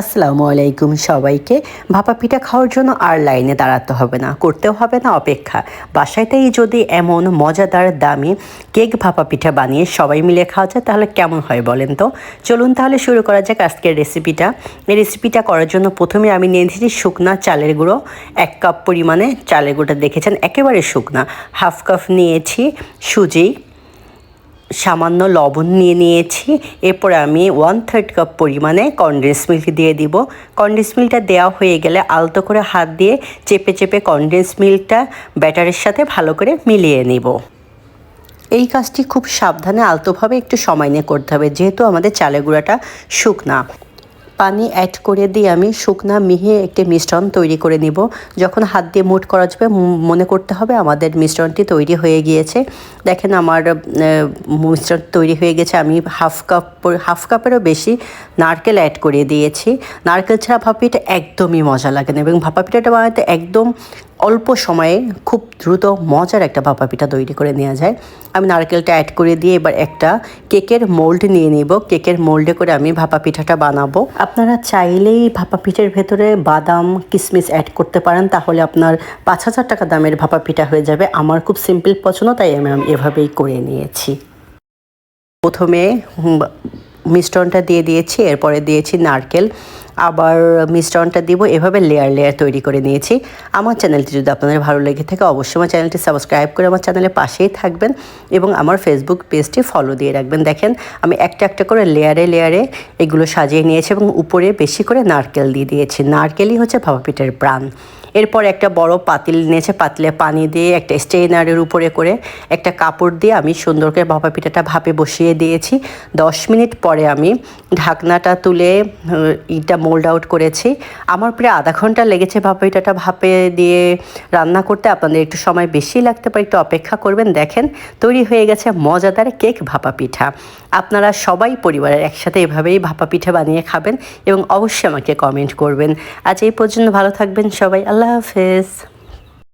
আসসালামু আলাইকুম সবাইকে। ভাপা পিঠা খাওয়ার জন্য আর লাইনে দাঁড়াতে হবে না, করতেও হবে না অপেক্ষা। বাসাতেই যদি এমন মজাদার, দামি কেক ভাপা পিঠা বানিয়ে সবাই মিলে খাওয়া যায়, তাহলে কেমন হয় বলেন তো? চলুন তাহলে শুরু করা যাক আজকের রেসিপিটা এই রেসিপিটা করার জন্য প্রথমে আমি নিয়ে নিয়েছি শুকনা চালের গুঁড়ো। এক কাপ পরিমাণে চালের গুঁড়োটা দেখেছেন, একেবারে শুকনা। হাফ কাপ নিয়েছি সুজি। সামান্য লবণ নিয়ে নিয়েছি। এরপর আমি ওয়ান থার্ড কাপ পরিমাণে কনডেন্স মিল্ক দিয়ে দিব। কনডেন্স মিল্কটা দেওয়া হয়ে গেলে আলতো করে হাত দিয়ে চেপে চেপে কনডেন্স মিল্কটা ব্যাটারের সাথে ভালো করে মিলিয়ে নিব। এই কাজটি খুব সাবধানে, আলতোভাবে একটু সময় নিয়ে করতে হবে, যেহেতু আমাদের চালের গুঁড়াটা শুকনা। পানি অ্যাড করে দিয়ে আমি শুকনা মিহে একটি মিশ্রণ তৈরি করে নিব। যখন হাত দিয়ে মুট করা যাবে মনে করতে হবে আমাদের মিশ্রণটি তৈরি হয়ে গিয়েছে। দেখেন আমার মিশ্রণ তৈরি হয়ে গেছে। আমি হাফ কাপ হাফ কাপেরও বেশি নারকেল অ্যাড করে দিয়েছি। নারকেল ছাড়া ভাপিটা একদমই মজা লাগে না এবং ভাপা পিঠাটা বানাতে একদম অল্প সময়ে খুব দ্রুত মজার একটা ভাপা পিঠা তৈরি করে নেওয়া যায়। আমি নারকেলটা অ্যাড করে দিয়ে এবার একটা কেকের মোল্ড নিয়ে নিব। কেকের মোল্ডে করে আমি ভাপা পিঠাটা বানাবো। আপনারা চাইলেই ভাপা পিঠের ভেতরে বাদাম কিশমিশ অ্যাড করতে পারেন। তাহলে আপনার পাঁচ হাজার টাকা দামের ভাপা পিঠা হয়ে যাবে। আমার খুব সিম্পল পছন্দ, তাই আমি এভাবেই করে নিয়েছি। প্রথমে মিশ্রণটা দিয়ে দিয়েছি। এরপরে দিয়েছি নারকেল। আবার মিশ্রণটা দিব। এভাবে লেয়ার লেয়ার তৈরি করে নিয়েছি। আমার চ্যানেলটি যদি আপনাদের ভালো লেগে থাকে, অবশ্যই আমার চ্যানেলটি সাবস্ক্রাইব করে আমার চ্যানেলের পাশেই থাকবেন এবং আমার ফেসবুক পেজটি ফলো দিয়ে রাখবেন। দেখেন, আমি একটা একটা করে লেয়ারে লেয়ারে এগুলো সাজিয়ে নিয়েছি এবং উপরে বেশি করে নারকেল দিয়ে দিয়েছি। নারকেলই হচ্ছে ভাপা পিঠের প্রাণ। এরপর একটা বড় পাতিল নিয়েছে, পাতিলে পানি দিয়ে একটা স্টেইনারের উপরে করে একটা কাপড় দিয়ে আমি সুন্দর করে ভাপা পিঠাটা ভাপে বসিয়ে দিয়েছি। দশ মিনিট পরে আমি ঢাকনাটা তুলে ইটা মোল্ড আউট করেছি। আমার প্রায় আধা ঘণ্টা লেগেছে ভাপা পিঠাটা ভাপে দিয়ে রান্না করতে। আপনাদের একটু সময় বেশি লাগতে পারে, একটু অপেক্ষা করবেন। দেখেন, তৈরি হয়ে গেছে মজাদার কেক ভাপা পিঠা। আপনারা সবাই পরিবারের একসাথে এভাবেই ভাপা পিঠা বানিয়ে খাবেন এবং অবশ্যই আমাকে কমেন্ট করবেন। আজ এই পর্যন্ত ভালো থাকবেন সবাই। আল্লাহ হাফেজ